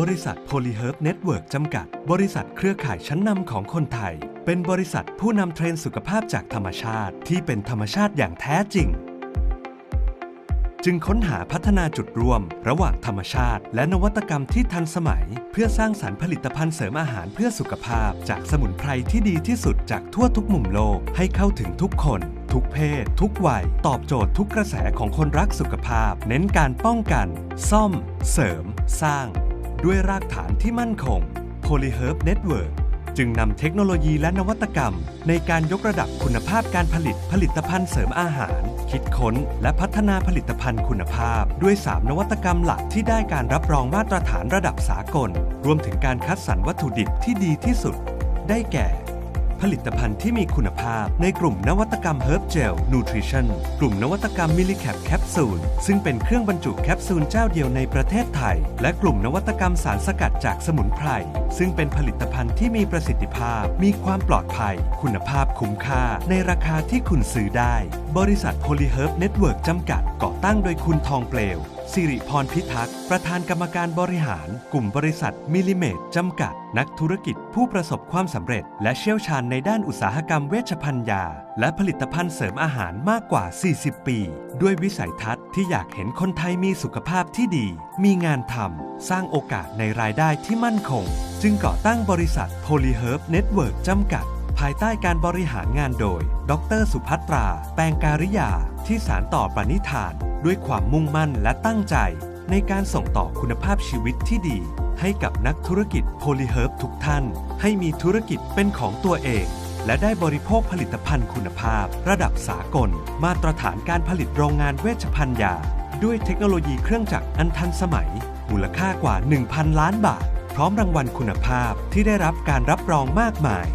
บริษัทโพลีเฮิร์บเน็ตเวิร์กจำกัด บริษัทเครือข่ายชั้นนำของคนไทย เป็นบริษัทผู้นำเทรนด์สุขภาพจากธรรมชาติ ที่เป็นธรรมชาติอย่างแท้จริง จึงค้นหาพัฒนาจุดร่วม ระหว่างธรรมชาติ และนวัตกรรมที่ทันสมัย เพื่อสร้างสรรค์ผลิตภัณฑ์เสริมอาหารเพื่อสุขภาพ จากสมุนไพรที่ดีที่สุดจากทั่วทุกมุมโลกให้เข้าถึงทุกคนทุกเพศ ทุกวัย ตอบโจทย์ทุกกระแสของคนรักสุขภาพ เน้นการป้องกัน ซ่อม เสริม สร้าง ด้วยรากฐานที่มั่นคง Polyherb Network จึงนำเทคโนโลยีและนวัตกรรม ในการยกระดับคุณภาพการผลิตผลิตภัณฑ์เสริมอาหาร คิดค้น และพัฒนาผลิตภัณฑ์คุณภาพ ด้วย 3 นวัตกรรมหลักที่ได้การรับรองมาตรฐานระดับสากล รวมถึงการคัดสรรวัตถุดิบที่ดีที่สุด ได้แก่ ผลิตภัณฑ์ที่มีคุณภาพ ในกลุ่มนวัตกรรมเฮิร์บเจลนูทริชั่นกลุ่มนวัตกรรมมิลิแคปแคปซูลซึ่งเป็นเครื่องบรรจุแคปซูลเจ้าเดียวในประเทศไทย และกลุ่มนวัตกรรมสารสกัดจากสมุนไพรซึ่งเป็นผลิตภัณฑ์ที่มีประสิทธิภาพ มีความปลอดภัย คุณภาพ คุ้มค่าในราคาที่คุณซื้อได้ บริษัท Polyherb Network จำกัดก่อตั้งโดยคุณทองเปลวสิริพรพิทักษ์ประธานกรรมการบริหาร กลุ่มบริษัทมิลิเมตจำกัด นักธุรกิจผู้ประสบความสำเร็จ และเชี่ยวชาญในด้านอุตสาหกรรมเวชภัณฑ์ยา และผลิตภัณฑ์เสริมอาหารมากกว่า 40 ปี ด้วยวิสัยทัศน์ที่อยากเห็นคนไทยมีสุขภาพที่ดี มีงานทำสร้างโอกาสในรายได้ที่มั่นคง จึงก่อตั้งบริษัท Polyherb Network จำกัด ภายใต้การบริหารงานโดย ดรสุภัตรา แปลงการิยา ที่สารต่อประนิธาน ด้วยความมุ่งมั่นและตั้งใจ ในการส่งต่อคุณภาพชีวิตที่ดี ให้กับนักธุรกิจโพลีเฮิร์บทุกท่าน ให้มีธุรกิจเป็นของตัวเอง และได้บริโภคผลิตภัณฑ์คุณภาพ ระดับสากล มาตรฐานการผลิตโรงงานเวชภัณฑ์ยา ด้วยเทคโนโลยีเครื่องจักรอันทันสมัย มูลค่ากว่า 1,000 ล้านบาท พร้อมรางวัลคุณภาพที่ได้รับการรับรองมากมาย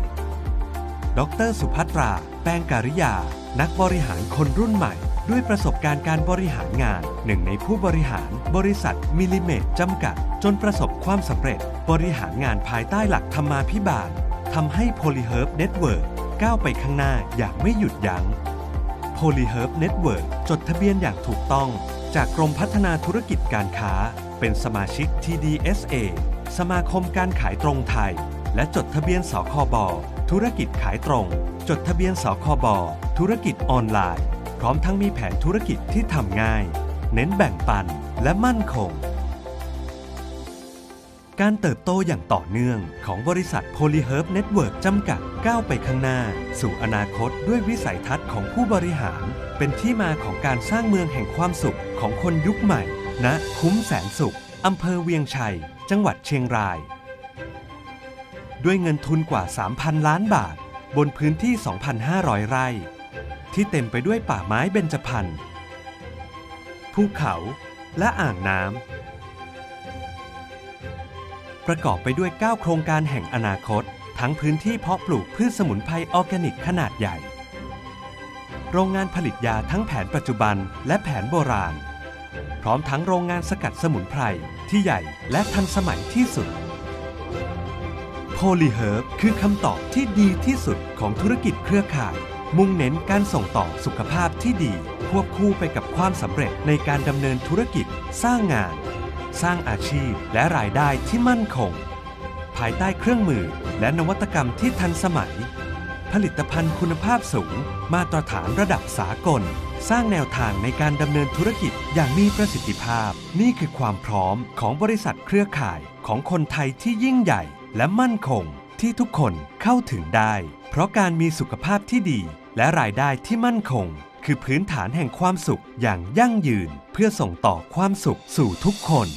ดรสุภัตรา แป้งการิยา นักบริหารคนรุ่นใหม่ ด้วยประสบการณ์การบริหารงาน หนึ่งในผู้บริหารบริษัทมิลิเมตจำกัด จนประสบความสำเร็จ บริหารงานภายใต้หลักธรรมาภิบาลทำให้ Polyherb Network ก้าวไปข้างหน้าอย่างไม่หยุดยัง้ง Polyherb Network จดทะเบียนอย่างถูกต้อง จากกรมพัฒนาธุรกิจการค้า เป็นสมาชิก TDSA สมาคมการขายตรงไทย และจดทะเบียนสคบ ธุรกิจขายตรง จดทะเบียนสคบธุรกิจออนไลน์ พร้อมทั้งมีแผนธุรกิจที่ทำง่าย เน้นแบ่งปันและมั่นคง การเติบโตอย่างต่อเนื่องของบริษัท Polyherb Network จำกัดก้าวไปข้างหน้า สู่อนาคตด้วยวิสัยทัศน์ของผู้บริหาร เป็นที่มาของการสร้างเมืองแห่งความสุขของคนยุคใหม่ณคุ้มแสนสุขอำเภอเวียงชัย จังหวัดเชียงราย ด้วยเงินทุนกว่า 3,000 ล้านบาท บนพื้นที่ 2,500 ไร่ ที่เต็มไปด้วยป่าไม้เบญจพรรณภูเขาและอ่างน้ำประกอบไปด้วย 9 โครงการแห่งอนาคต ทั้งพื้นที่เพาะปลูกพืชสมุนไพรออร์แกนิกขนาดใหญ่ โรงงานผลิตยาทั้งแผนปัจจุบันและแผนโบราณ พร้อมทั้งโรงงานสกัดสมุนไพรที่ใหญ่และทันสมัยที่สุด Polyherb คือคำตอบที่ดีที่สุดของธุรกิจเครือข่าย มุ่งเน้นการส่งต่อสุขภาพที่ดี ควบคู่ไปกับความสำเร็จในการดำเนินธุรกิจ สร้างงาน สร้างอาชีพและรายได้ที่มั่นคง ภายใต้เครื่องมือและนวัตกรรมที่ทันสมัย ผลิตภัณฑ์คุณภาพสูง มาตรฐานระดับสากล สร้างแนวทางในการดำเนินธุรกิจอย่างมีประสิทธิภาพ นี่คือความพร้อมของบริษัทเครือข่ายของคนไทยที่ยิ่งใหญ่ และมั่นคงที่ทุกคนเข้าถึงได้ เพราะการมีสุขภาพที่ดี และรายได้ที่มั่นคง คือพื้นฐานแห่งความสุขอย่างยั่งยืน เพื่อส่งต่อความสุขสู่ทุกคน